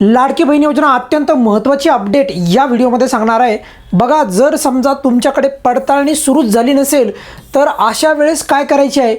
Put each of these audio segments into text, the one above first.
लाडकी बहीण योजना अत्यंत महत्त्वाची अपडेट या व्हिडिओमध्ये सांगणार आहे. बघा जर समजा तुमच्याकडे पडताळणी सुरूच झाली नसेल तर अशा वेळेस काय करायचे आहे?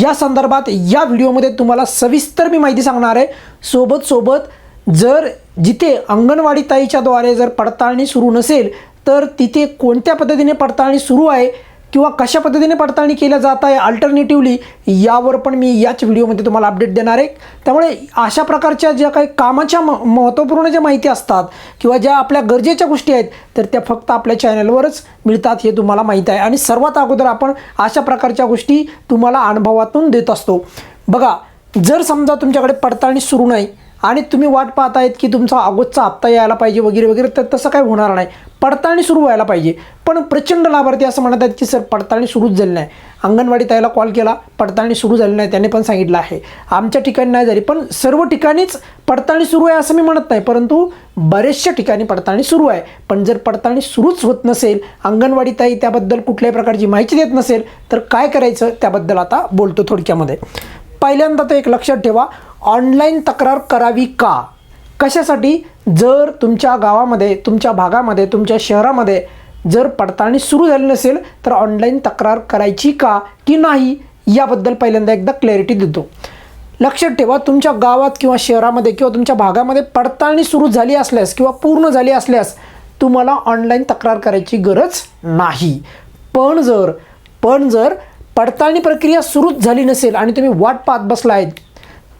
या संदर्भात या व्हिडिओमध्ये तुम्हाला सविस्तर मी माहिती सांगणार आहे. सोबत सोबत जर जिथे अंगणवाडी ताईच्याद्वारे जर पडताळणी सुरू नसेल तर तिथे कोणत्या पद्धतीने पडताळणी सुरू आहे? किंवा कशा पद्धतीने पडताळणी केल्या जात आहे अल्टरनेटिव्हली यावर पण मी याच व्हिडिओमध्ये तुम्हाला अपडेट देणार आहे. त्यामुळे अशा प्रकारच्या ज्या काही कामाच्या म महत्त्वपूर्ण ज्या माहिती असतात किंवा ज्या आपल्या गरजेच्या गोष्टी आहेत तर त्या फक्त आपल्या चॅनलवरच मिळतात हे तुम्हाला माहीत आहे. आणि सर्वात अगोदर आपण अशा प्रकारच्या गोष्टी तुम्हाला अनुभवातून देत असतो. बघा जर समजा तुमच्याकडे पडताळणी सुरू नाही आणि तुम्ही वाट पाहतायत की तुमचा अगोदचा हप्ता यायला पाहिजे वगैरे वगैरे तर तसं काही होणार नाही. पडताळणी सुरू व्हायला पाहिजे. पण प्रचंड लाभार्थी असं म्हणत आहेत की सर पडताळणी सुरूच झाली नाही. अंगणवाडी ताईला कॉल केला पडताळणी सुरू झाली नाही त्याने पण सांगितलं आहे. आमच्या ठिकाणी नाही झाली पण सर्व ठिकाणीच पडताळणी सुरू आहे असं मी म्हणत नाही परंतु बरेचशा ठिकाणी पडताळणी सुरू आहे. पण जर पडताळणी सुरूच होत नसेल अंगणवाडी ताई त्याबद्दल कुठल्याही प्रकारची माहिती देत नसेल तर काय करायचं त्याबद्दल आता बोलतो थोडक्यामध्ये. पहिल्यांदा तर एक लक्षात ठेवा ऑनलाईन तक्रार करावी का? कशासाठी? जर तुमच्या गावामध्ये तुमच्या भागामध्ये तुमच्या शहरामध्ये जर पडताळणी सुरू झाली नसेल तर ऑनलाईन तक्रार करायची का की नाही? याबद्दल पहिल्यांदा एकदा क्लॅरिटी देतो. लक्षात ठेवा तुमच्या गावात किंवा शहरामध्ये किंवा तुमच्या भागामध्ये पडताळणी सुरू झाली असल्यास किंवा पूर्ण झाली असल्यास तुम्हाला ऑनलाईन तक्रार करायची गरज नाही. पण जर पण जर पडताळणी प्रक्रिया सुरूच झाली नसेल आणि तुम्ही वाट पाहत बसला आहेत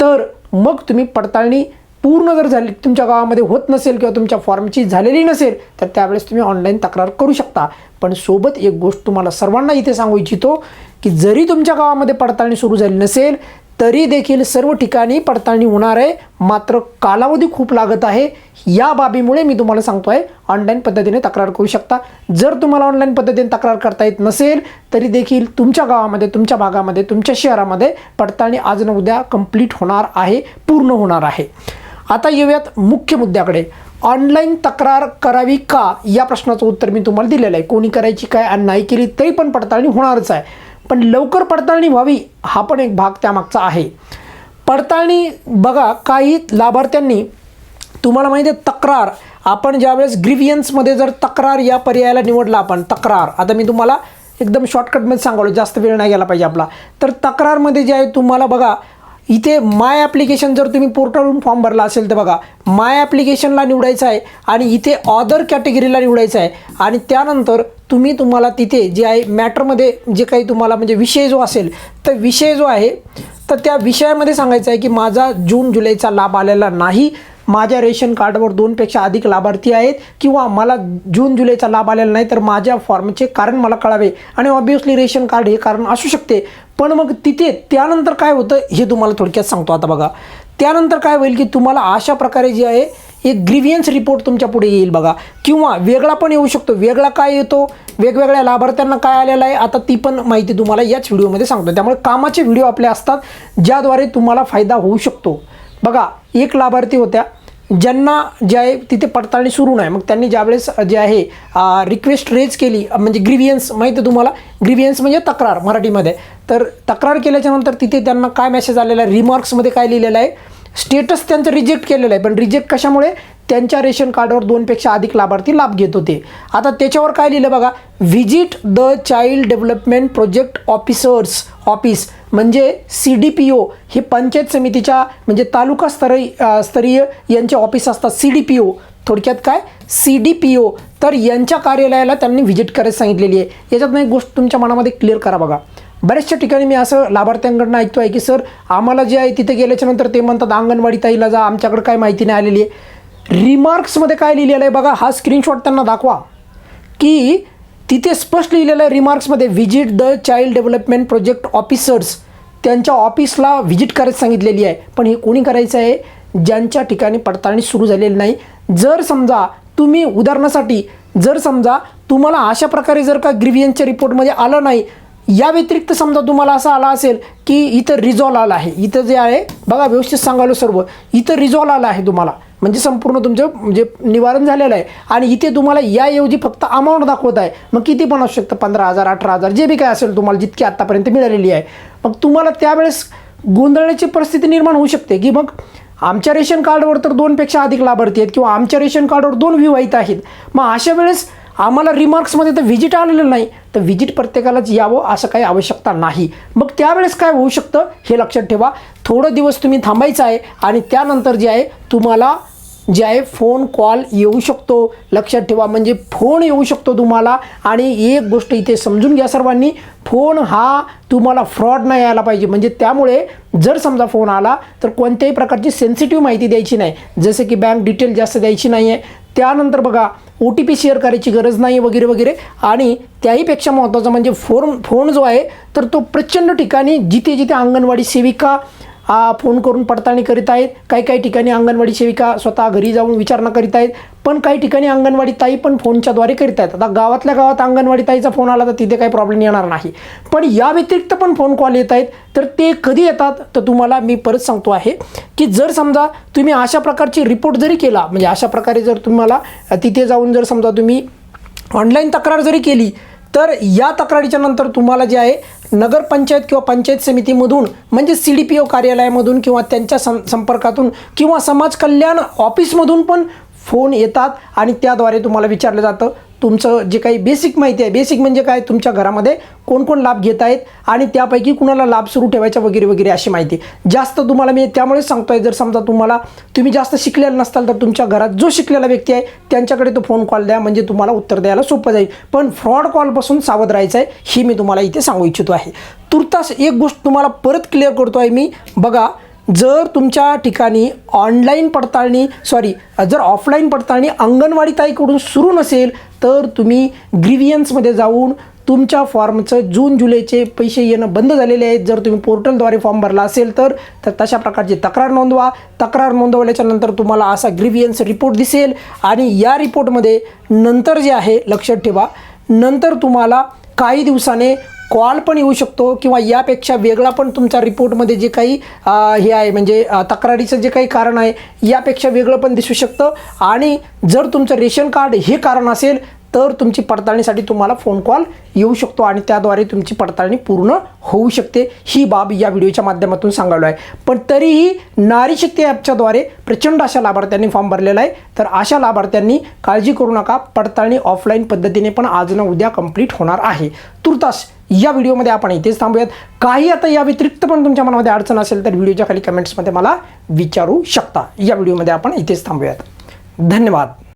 तर मग तुम्ही पडताळणी पूर्ण जर झाली तुमच्या गावामध्ये होत नसेल किंवा तुमच्या फॉर्मची झालेली नसेल तर त्यावेळेस तुम्ही ऑनलाईन तक्रार करू शकता. पण सोबत एक गोष्ट तुम्हाला सर्वांना इथे सांगू इच्छितो की जरी तुमच्या गावामध्ये पडताळणी सुरू झाली नसेल तरी देखील सर्व ठिकाणी पडताळणी होणार आहे. मात्र कालावधी खूप लागत आहे. या बाबीमुळे मी तुम्हाला सांगतो आहे ऑनलाईन पद्धतीने तक्रार करू शकता. जर तुम्हाला ऑनलाईन पद्धतीने तक्रार करता येत नसेल तरी देखील तुमच्या गावामध्ये तुमच्या भागामध्ये तुमच्या शहरामध्ये पडताळणी आज न उद्या कंप्लीट होणार आहे पूर्ण होणार आहे. आता येऊयात मुख्य मुद्द्याकडे. ऑनलाईन तक्रार करावी का? या प्रश्नाचं उत्तर मी तुम्हाला दिलेलं आहे. कोणी करायची काय आणि नाही केली तरी पण पडताळणी होणारच आहे. पण लवकर पडताळणी व्हावी हा पण एक भाग त्यामागचा आहे. पडताळणी बघा काही लाभार्थ्यांनी तुम्हाला माहिती आहे तक्रार. आपण ज्यावेळेस ग्रिव्हियन्समध्ये जर तक्रार या पर्यायाला निवडला आपण तक्रार. आता मी तुम्हाला एकदम शॉर्टकटमध्ये सांगालो जास्त वेळ नाही गेला पाहिजे आपला. तर तक्रारमध्ये जे आहे तुम्हाला बघा इथे माय ॲप्लिकेशन जर तुम्ही पोर्टलवरून फॉर्म भरला असेल तर बघा माय ॲप्लिकेशनला निवडायचं आहे आणि इथे ऑदर कॅटेगरीला निवडायचं आहे. आणि त्यानंतर तुम्ही तुम्हाला तिथे जे आहे मॅटरमध्ये जे काही तुम्हाला म्हणजे विषय जो असेल तर विषय जो आहे तर त्या विषयामध्ये सांगायचं आहे की माझा जून जुलैचा लाभ आलेला नाही. माझ्या रेशन कार्डवर दोनपेक्षा अधिक लाभार्थी आहेत किंवा मला जून जुलैचा लाभ आलेला नाही तर माझ्या फॉर्मचे कारण मला कळावे. आणि ऑब्वियसली रेशन कार्ड हे कारण असू शकते. पण मग तिथे त्यानंतर काय होतं हे तुम्हाला थोडक्यात सांगतो आता बघा. त्यानंतर काय होईल की तुम्हाला अशा प्रकारे जे आहे एक ग्रिव्हियन्स रिपोर्ट तुमच्यापुढे येईल बघा. किंवा वेगळा पण येऊ शकतो. वेगळा काय येतो? वेगवेगळ्या लाभार्थ्यांना काय आलेलं आहे? आता ती पण माहिती तुम्हाला याच व्हिडिओमध्ये सांगतो. त्यामुळे कामाचे व्हिडिओ आपले असतात ज्याद्वारे तुम्हाला फायदा होऊ शकतो. बघा एक लाभार्थी होत्या. ज्यांना जे आहे तिथे पडताळणी सुरू नाही. मग त्यांनी ज्यावेळेस जे आहे रिक्वेस्ट रेज केली म्हणजे ग्रिव्हियन्स माहिती आहे तुम्हाला? ग्रिव्हियन्स म्हणजे तक्रार मराठीमध्ये. तर तक्रार केल्याच्यानंतर तिथे त्यांना काय मेसेज आलेला आहे? रिमार्क्समध्ये काय लिहिलेलं आहे? स्टेटस त्यांचं रिजेक्ट केलेलं आहे. पण रिजेक्ट कशामुळे? त्यांच्या रेशन कार्डवर दोनपेक्षा अधिक लाभार्थी लाभ घेत होते. आता त्याच्यावर काय लिहिलं बघा? Visit the child development project officers office म्हणजे सी डी पी ओ हे पंचायत समितीच्या म्हणजे तालुका स्तरीय स्तरीय यांचे ऑफिस असतात. सी डी पी ओ थोडक्यात काय? सी डी पी ओ तर यांच्या कार्यालयाला त्यांनी व्हिजिट करायला सांगितलेली आहे. याच्यात एक गोष्ट तुमच्या मनामध्ये क्लिअर करा बघा. बऱ्याचशा ठिकाणी मी असं लाभार्थ्यांकडनं ऐकतो आहे की सर आम्हाला जे आहे तिथे गेल्याच्यानंतर ते म्हणतात अंगणवाडी ताईला जा आमच्याकडे काय माहिती नाही आलेली आहे. रिमार्क्समध्ये काय लिहिलेलं आहे बघा हा स्क्रीनशॉट त्यांना दाखवा. की तिथे स्पष्ट लिहिलेलं आहे रिमार्क्समध्ये visit the child development project officers त्यांच्या ऑफिसला व्हिजिट करायला सांगितलेली आहे. पण हे कोणी करायचं आहे? ज्यांच्या ठिकाणी पडताळणी सुरू झालेली नाही. जर समजा तुम्ही उदाहरणासाठी जर समजा तुम्हाला अशा प्रकारे जर का ग्रिव्हियन्सच्या रिपोर्टमध्ये आलं नाही या व्यतिरिक्त समजा तुम्हाला असं आला असेल की इथं रिझॉल्व आला आहे. इथं जे आहे बघा व्यवस्थित सांगायला सर्व. इथं रिझॉल्व आला आहे तुम्हाला. म्हणजे संपूर्ण तुमचं म्हणजे निवारण झालेलं आहे. आणि इथे तुम्हाला याऐवजी फक्त अमाऊंट दाखवत आहे. मग किती पण असू शकतं? पंधरा हजार अठरा हजार जे बी काय असेल तुम्हाला जितकी आत्तापर्यंत मिळालेली आहे. मग तुम्हाला त्यावेळेस गोंधळण्याची परिस्थिती निर्माण होऊ शकते की मग आमच्या रेशन कार्डवर तर दोनपेक्षा अधिक लाभार्थी आहेत किंवा आमच्या रेशन कार्डवर दोन विवाहित आहेत. मग अशा वेळेस आम्हाला रिमार्क्समध्ये तर व्हिजिट आलेलं नाही. तर व्हिजिट प्रत्येकालाच यावं असं काही आवश्यकता नाही. मग त्यावेळेस काय होऊ शकतं? हे लक्षात ठेवा. थोडं दिवस तुम्ही थांबायचं आहे आणि त्यानंतर जे आहे तुम्हाला जे आहे फोन कॉल येऊ शकतो. लक्षात ठेवा. म्हणजे फोन येऊ शकतो तुम्हाला. आणि एक गोष्ट इथे समजून घ्या सर्वांनी. फोन हा तुम्हाला फ्रॉड नाही यायला पाहिजे. म्हणजे त्यामुळे जर समजा फोन आला तर कोणत्याही प्रकारची सेन्सिटिव्ह माहिती द्यायची नाही. जसं की बँक डिटेल जास्त द्यायची नाही आहे त्यानंतर बघा ओ टी पी शेअर करायची गरज नाही वगैरे वगैरे. आणि त्याहीपेक्षा महत्त्वाचं म्हणजे फोन फोन जो आहे तर तो प्रचंड ठिकाणी जिथे जिथे अंगणवाडी सेविका फोन करून पडताळणी करीत आहेत. काही काही ठिकाणी अंगणवाडी सेविका स्वतः घरी जाऊन विचारणा करीत आहेत. पण काही ठिकाणी अंगणवाडी ताई पण फोनच्याद्वारे करीत आहेत. आता गावातल्या गावात अंगणवाडी ताईचा फोन आला तर तिथे काही प्रॉब्लेम येणार नाही. पण या व्यतिरिक्त पण फोन कॉल येत आहेत. तर ते कधी येतात? तर तुम्हाला मी परत सांगतो आहे की जर समजा तुम्ही अशा प्रकारची रिपोर्ट जरी केला म्हणजे अशा प्रकारे जर तुम्हाला तिथे जाऊन जर समजा तुम्ही ऑनलाईन तक्रार जरी केली तर या तक्रारीच्या नंतर तुम्हाला जे आहे नगरपंचायत किंवा पंचायत समितीमधून म्हणजे सी डी पी ओ कार्यालयामधून किंवा त्यांच्या सं संपर्कातून किंवा समाज कल्याण ऑफिसमधून पण फोन येतात आणि त्याद्वारे तुम्हाला विचारलं जातं. तुमचं जे काही बेसिक माहिती आहे बेसिक म्हणजे काय? तुमच्या घरामध्ये कोण कोण लाभ घेत आहेत आणि त्यापैकी कुणाला लाभ सुरू ठेवायचा वगैरे वगैरे अशी माहिती. जास्त तुम्हाला मी त्यामुळेच आहे जर समजा तुम्हाला तुम्ही जास्त शिकलेला नसताल तर तुमच्या घरात जो शिकलेला व्यक्ती आहे त्यांच्याकडे तो फोन कॉल द्या म्हणजे तुम्हाला उत्तर द्यायला सोपं जाईल. पण फ्रॉड कॉलपासून सावध राहायचं आहे ही मी तुम्हाला इथे सांगू इच्छितो आहे. तुर्तास एक गोष्ट तुम्हाला परत क्लिअर करतो आहे मी. बघा जर तुमच्या ठिकाणी ऑनलाईन पडताळणी सॉरी जर ऑफलाईन पडताळणी अंगणवाडी ताईकडून सुरू नसेल तर तुम्ही ग्रिव्हियन्समध्ये जाऊन तुमच्या फॉर्मचं जून जुलैचे पैसे येणं बंद झालेले आहेत. जर तुम्ही पोर्टलद्वारे फॉर्म भरला असेल तर तर तशा प्रकारची तक्रार नोंदवा. तक्रार नोंदवल्याच्या नंतर तुम्हाला असा ग्रिव्हियन्स रिपोर्ट दिसेल आणि या रिपोर्टमध्ये नंतर जे आहे लक्षात ठेवा नंतर तुम्हाला काही दिवसाने कॉल पण येऊ शकतो किंवा यापेक्षा वेगळा पण तुमच्या रिपोर्टमध्ये जे काही हे आहे म्हणजे तक्रारीचं जे काही कारण आहे यापेक्षा वेगळं पण दिसू शकतं. आणि जर तुमचं रेशन कार्ड हे कारण असेल तर तुमची पडताळणीसाठी तुम्हाला फोन कॉल येऊ शकतो आणि त्याद्वारे तुमची पडताळणी पूर्ण होऊ शकते. ही बाब या व्हिडिओच्या माध्यमातून सांगायलो आहे. पण तरीही नारी शक्ती ॲपच्याद्वारे प्रचंड अशा लाभार्थ्यांनी फॉर्म भरलेला आहे. तर अशा लाभार्थ्यांनी काळजी करू नका. पडताळणी ऑफलाईन पद्धतीने पण आज ना उद्या कंप्लीट होणार आहे. तुर्तास या व्हिडिओमध्ये आपण इथेच थांबूयात. काही आता या व्यतिरिक्त पण तुमच्या मनामध्ये अडचण असेल तर व्हिडिओच्या खाली कमेंट्समध्ये मला विचारू शकता. या व्हिडिओमध्ये आपण इथेच थांबूयात. धन्यवाद.